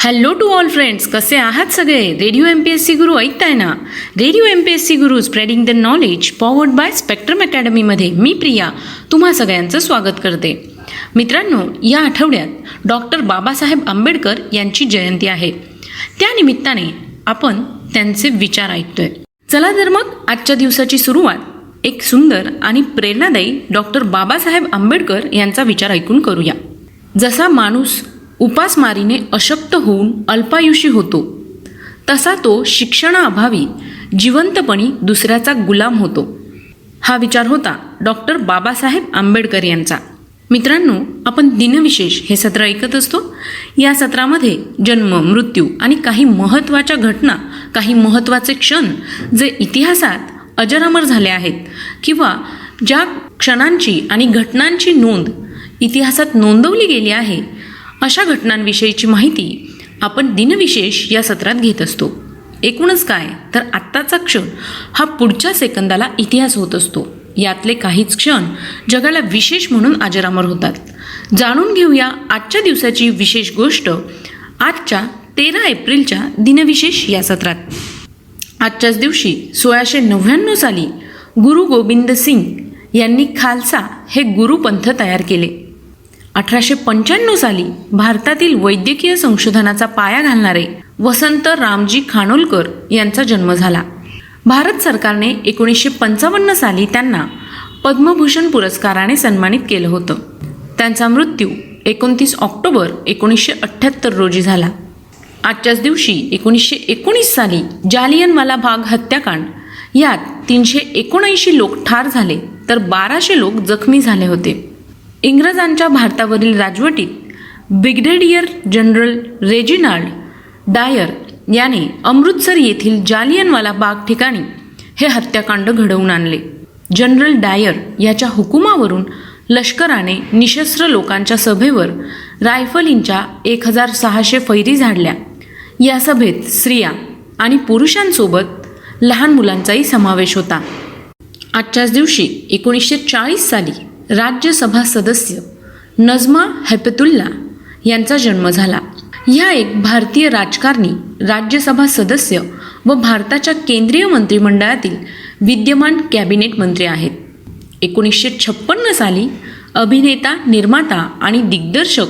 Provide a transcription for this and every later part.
Hello to all friends कसे आहात सगळे? Radio M P S C Guru ऐकताय ना? Radio M P S C Guru spreading the knowledge powered by spectrum अकॅडमीमध्ये मी प्रिया तुम्हा सगळ्यांचं स्वागत करते. मित्रांनो या आठवड्यात डॉक्टर बाबासाहेब आंबेडकर यांची जयंती आहे. त्यानिमित्ताने आपण त्यांचे विचार ऐकतोय. चला तर मग आजच्या दिवसाची सुरुवात एक सुंदर आणि प्रेरणादायी डॉक्टर बाबासाहेब आंबेडकर यांचा विचार ऐकून करूया. जसा माणूस उपासमारीने अशक्त होऊन अल्पायुषी होतो. तसा तो शिक्षणाअभावी जिवंतपणी दुसऱ्याचा गुलाम होतो. हा विचार होता डॉक्टर बाबासाहेब आंबेडकर यांचा. मित्रांनो आपण दिनविशेष हे सत्र ऐकत असतो. या सत्रामध्ये जन्म मृत्यू आणि काही महत्त्वाच्या घटना काही महत्त्वाचे क्षण जे इतिहासात अजरामर झाले आहेत किंवा ज्या क्षणांची आणि घटनांची नोंद इतिहासात नोंदवली गेली आहे अशा घटनांविषयीची माहिती आपण दिनविशेष या सत्रात घेत असतो. एकूणच काय? तर आत्ताचा क्षण हा पुढच्या सेकंदाला इतिहास होत असतो. यातले काहीच क्षण जगाला विशेष म्हणून अजरामर होतात. जाणून घेऊया आजच्या दिवसाची विशेष गोष्ट आजच्या तेरा एप्रिलच्या दिनविशेष या सत्रात. आजच्याच दिवशी सोळाशे नव्याण्णव साली गुरु गोविंद सिंग यांनी खालसा हे गुरुपंथ तयार केले. अठराशे पंच्याण्णव साली भारतातील वैद्यकीय संशोधनाचा पाया घालणारे वसंत रामजी खानोलकर यांचा जन्म झाला. भारत सरकारने एकोणीसशे पंचावन्न साली त्यांना पद्मभूषण पुरस्काराने सन्मानित केलं होतं. त्यांचा मृत्यू एकोणतीस ऑक्टोबर एकोणीसशे अठ्ठ्याहत्तर रोजी झाला. आजच्याच दिवशी एकोणीसशे एकोणीस साली जालियनवाला बाग हत्याकांड यात तीनशे एकोणऐंशी लोक ठार झाले तर बाराशे लोक जखमी झाले होते. इंग्रजांच्या भारतावरील राजवटीत ब्रिगेडियर जनरल रेजिनाल्ड डायर याने अमृतसर येथील जालियनवाला बाग ठिकाणी हे हत्याकांड घडवून आणले. जनरल डायर याच्या हुकुमावरून लष्कराने निशस्त्र लोकांच्या सभेवर रायफलींच्या एक हजार सहाशे फैरी झाडल्या. या सभेत स्त्रिया आणि पुरुषांसोबत लहान मुलांचाही समावेश होता. आजच्याच दिवशी एकोणीसशे चाळीस साली राज्यसभा सदस्य नजमा हेपतुल्ला यांचा जन्म झाला. ह्या एक भारतीय राजकारणी राज्यसभा सदस्य व भारताच्या केंद्रीय मंत्रिमंडळातील विद्यमान कॅबिनेट मंत्री आहेत. एकोणीसशे छप्पन्न साली अभिनेता निर्माता आणि दिग्दर्शक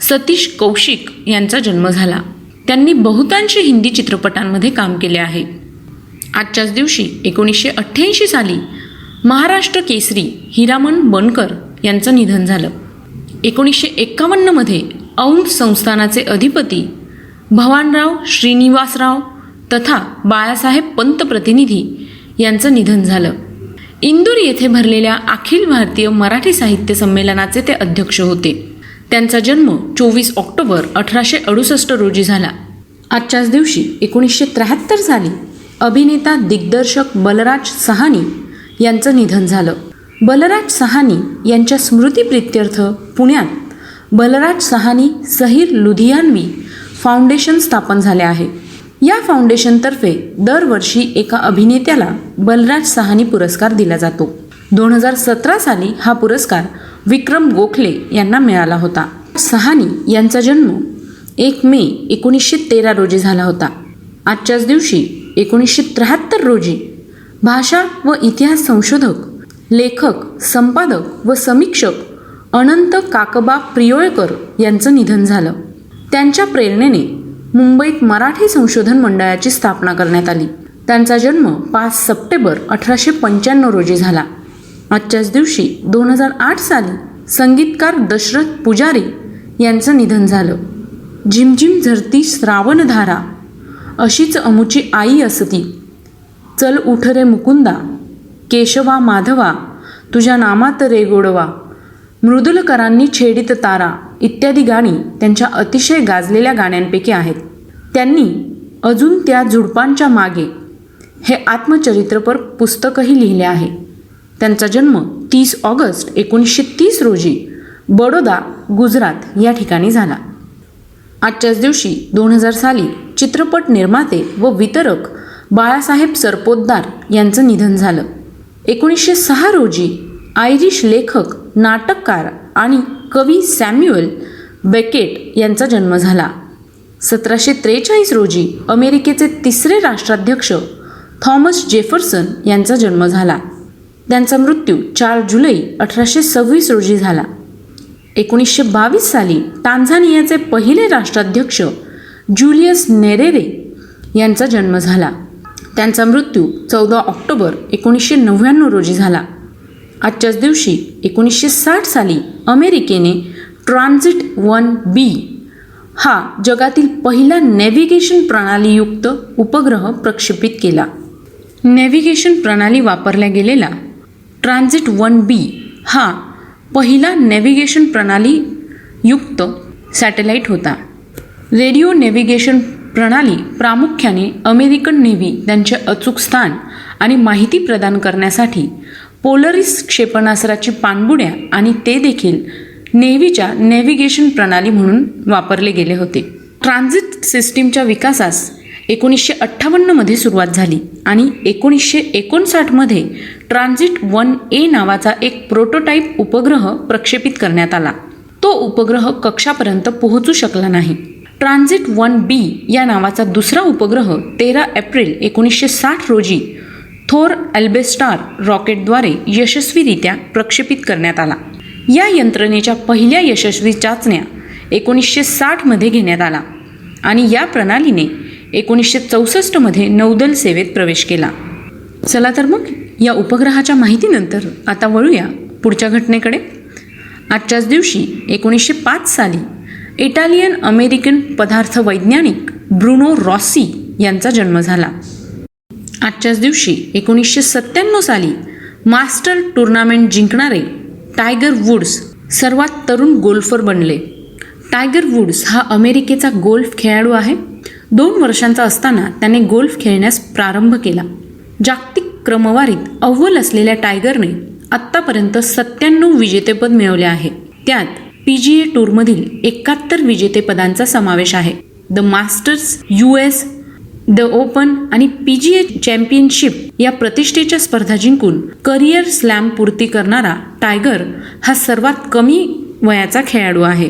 सतीश कौशिक यांचा जन्म झाला. त्यांनी बहुतांश हिंदी चित्रपटांमध्ये काम केले आहे. आजच्याच दिवशी एकोणीसशे अठ्ठ्याऐंशी साली महाराष्ट्र केसरी हिरामन बनकर यांचं निधन झालं. एकोणीसशे एक्कावन्नमध्ये औंध संस्थानाचे अधिपती भवानराव श्रीनिवासराव तथा बाळासाहेब पंत प्रतिनिधी यांचं निधन झालं. इंदूर येथे भरलेल्या अखिल भारतीय मराठी साहित्य संमेलनाचे ते अध्यक्ष होते. त्यांचा जन्म चोवीस ऑक्टोबर अठराशे अडुसष्ट रोजी झाला. आजच्याच दिवशी एकोणीसशे त्र्याहत्तर साली अभिनेता दिग्दर्शक बलराज सहानी यांचं निधन झालं. बलराज सहानी यांच्या स्मृतिप्रित्यर्थ पुण्यात. बलराज सहानी सहीर लुधियानवी फाउंडेशन स्थापन झाले आहे. या फाउंडेशनतर्फे दरवर्षी एका अभिनेत्याला बलराज सहानी पुरस्कार दिला जातो. दोन हजार सतरा साली हा पुरस्कार विक्रम गोखले यांना मिळाला होता. सहानी यांचा जन्म एक मे एकोणीसशे तेरा रोजी झाला होता. आजच्याच दिवशी एकोणीसशे त्र्याहत्तर रोजी भाषा व इतिहास संशोधक लेखक संपादक व समीक्षक अनंत काकबा प्रियोळकर यांचं निधन झालं. त्यांच्या प्रेरणेने मुंबईत मराठी संशोधन मंडळाची स्थापना करण्यात आली. त्यांचा जन्म पाच सप्टेंबर अठराशे पंच्याण्णव रोजी झाला. आजच्याच दिवशी दोन हजार आठ साली संगीतकार दशरथ पुजारी यांचं निधन झालं. झिमझिम झरती श्रावणधारा अशीच अमुची आई असती. चल उठ रे मुकुंदा. केशवा माधवा तुझ्या नामात रे गोडवा. मृदुलकरांनी छेडित तारा इत्यादी गाणी त्यांच्या अतिशय गाजलेल्या गाण्यांपैकी आहेत. त्यांनी अजून त्या झुडपांच्या मागे हे आत्मचरित्रपर पुस्तकही लिहिले आहे. त्यांचा जन्म तीस ऑगस्ट एकोणीसशे तीस रोजी बडोदा गुजरात या ठिकाणी झाला. आजच्याच दिवशी दोन हजार साली चित्रपट निर्माते व वितरक बाळासाहेब सरपोतदार यांचं निधन झालं. एकोणीसशे सहा रोजी आयरिश लेखक नाटककार आणि कवी सॅम्युअल बेकेट यांचा जन्म झाला. सतराशे त्रेचाळीस रोजी अमेरिकेचे तिसरे राष्ट्राध्यक्ष थॉमस जेफरसन यांचा जन्म झाला. त्यांचा मृत्यू चार जुलै अठराशे सव्वीस रोजी झाला. एकोणीसशे बावीस साली टांझानियाचे पहिले राष्ट्राध्यक्ष ज्युलियस नेरेरे यांचा जन्म झाला. त्यांचा मृत्यू चौदा ऑक्टोबर एकोणीसशे नव्याण्णव रोजी झाला. आजच्याच दिवशी एकोणीसशे साठ साली अमेरिकेने ट्रान्झिट वन बी हा जगातील पहिला नेव्हिगेशन प्रणालीयुक्त उपग्रह प्रक्षेपित केला. नेव्हिगेशन प्रणाली वापरल्या गेलेला ट्रान्झिट वन बी हा पहिला नेव्हिगेशन प्रणालीयुक्त सॅटेलाईट होता. रेडिओ नेव्हिगेशन प्रणाली प्रामुख्याने अमेरिकन नेव्ही त्यांचे अचूक स्थान आणि माहिती प्रदान करण्यासाठी पोलरिस क्षेपणास्त्राची पाणबुड्या आणि ते देखील नेव्हीच्या नेव्हिगेशन प्रणाली म्हणून वापरले गेले होते. ट्रान्झिट सिस्टीमच्या विकासास एकोणीसशे अठ्ठावन्नमध्ये सुरुवात झाली आणि एकोणीसशे एकोणसाठमध्ये ट्रान्झिट वन ए नावाचा एक प्रोटोटाईप उपग्रह प्रक्षेपित करण्यात आला. तो उपग्रह कक्षापर्यंत पोहोचू शकला नाही. ट्रान्झिट वन बी या नावाचा दुसरा उपग्रह तेरा एप्रिल एकोणीसशे साठ रोजी थोर अल्बेस्टार रॉकेटद्वारे यशस्वीरित्या प्रक्षेपित करण्यात आला. या यंत्रणेच्या पहिल्या यशस्वी चाचण्या एकोणीसशे साठमध्ये घेण्यात आला आणि या प्रणालीने एकोणीसशे चौसष्टमध्ये नौदल सेवेत प्रवेश केला. चला तर मग या उपग्रहाच्या माहितीनंतर आता वळूया पुढच्या घटनेकडे. आजच्याच दिवशी एकोणीसशे पाच साली इटालियन अमेरिकन पदार्थ वैज्ञानिक ब्रुनो रॉसी यांचा जन्म झाला. आजच्याच दिवशी एकोणीसशे सत्त्याण्णव साली मास्टर टुर्नामेंट जिंकणारे टायगर वुड्स सर्वात तरुण गोल्फर बनले. टायगर वुड्स हा अमेरिकेचा गोल्फ खेळाडू आहे. दोन वर्षांचा असताना त्याने गोल्फ खेळण्यास प्रारंभ केला. जागतिक क्रमवारीत अव्वल असलेल्या टायगरने आत्तापर्यंत सत्त्याण्णव विजेतेपद मिळवले आहे. त्यात पी जी ए टूरमधील एकाहत्तर विजेतेपदांचा समावेश आहे. The Masters U S the Open आणि पी जी ए चॅम्पियनशिप या प्रतिष्ठेच्या स्पर्धा जिंकून करिअर स्लॅम पूर्ती करणारा टायगर हा सर्वात कमी वयाचा खेळाडू आहे.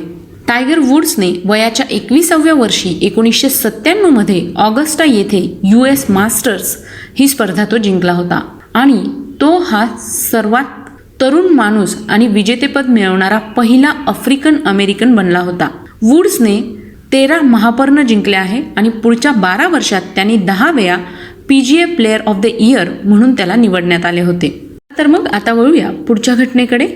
टायगर वुड्सने वयाच्या एकविसाव्या वर्षी एकोणीसशे सत्त्याण्णवमध्ये ऑगस्टा येथे यू एस मास्टर्स ही स्पर्धा तो जिंकला होता आणि तो हा सर्वात तरुण माणूस आणि विजेतेपद मिळवणारा पहिला आफ्रिकन अमेरिकन बनला होता. वुड्सने तेरा महापर्ण जिंकले आहे आणि पुढच्या बारा वर्षात त्यांनी दहा वेळा P G A player of the year म्हणून त्याला निवडण्यात आले होते. तर मग आता वळूया पुढच्या घटनेकडे.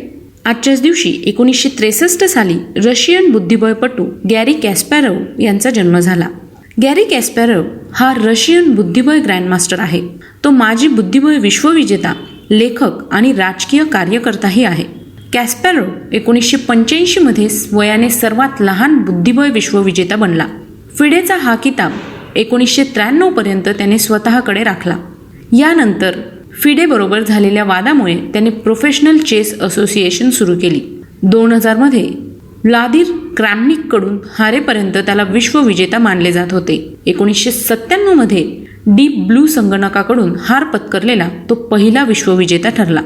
आजच्याच दिवशी एकोणीसशे त्रेसष्ट साली रशियन बुद्धिबळपटू गॅरी कॅस्पॅरोव यांचा जन्म झाला. गॅरी कॅस्पॅरव हा रशियन बुद्धिबळ ग्रँडमास्टर आहे. तो माजी बुद्धिबळ विश्वविजेता लेखक आणि राजकीय कार्यकर्ताही आहे. कॅस्पॅरो एकोणीसशे पंच्याऐंशीमध्ये वयाने सर्वात लहान बुद्धिबळ विश्वविजेता बनला. फिडेचा हा किताब एकोणीसशे त्र्याण्णवपर्यंत त्याने स्वतःकडे राखला. यानंतर फिडेबरोबर झालेल्या वादामुळे त्याने प्रोफेशनल चेस असोसिएशन सुरू केली. दोन हजारमध्ये व्लादिर क्रॅमनिककडून हारेपर्यंत त्याला विश्वविजेता मानले जात होते. एकोणीसशे सत्त्याण्णवमध्ये डीप ब्लू संगणकाकडून हार पत्करलेला तो पहिला विश्वविजेता ठरला.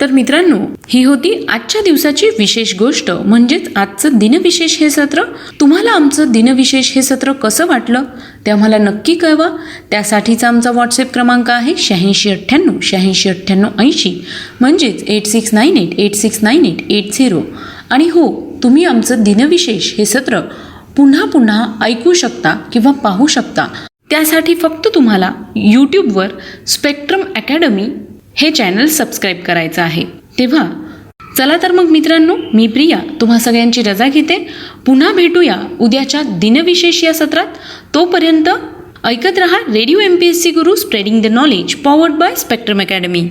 तर मित्रांनो ही होती आजच्या दिवसाची विशेष गोष्ट. म्हणजेच आजचं दिनविशेष हे सत्र. तुम्हाला आमचं दिनविशेष हे सत्र कसं वाटलं ते आम्हाला नक्की कळवा. त्यासाठीचा आमचा व्हॉट्सअप क्रमांक आहे शहाऐंशी अठ्ठ्याण्णव शहाऐंशी अठ्ठ्याण्णव ऐंशी. म्हणजेच eight six nine eight eight six nine eight eight zero. आणि हो तुम्ही आमचं दिनविशेष हे सत्र पुन्हा पुन्हा ऐकू शकता किंवा पाहू शकता. त्यासाठी फक्त तुम्हाला यूट्यूबवर स्पेक्ट्रम अकॅडमी हे चॅनल सबस्क्राईब करायचं आहे. तेव्हा चला तर मग मित्रांनो मी प्रिया तुम्हा सगळ्यांची रजा घेते. पुन्हा भेटूया उद्याच्या दिनविशेष या सत्रात. तोपर्यंत ऐकत रहा radio M P S C Guru spreading the knowledge powered by Spectrum Academy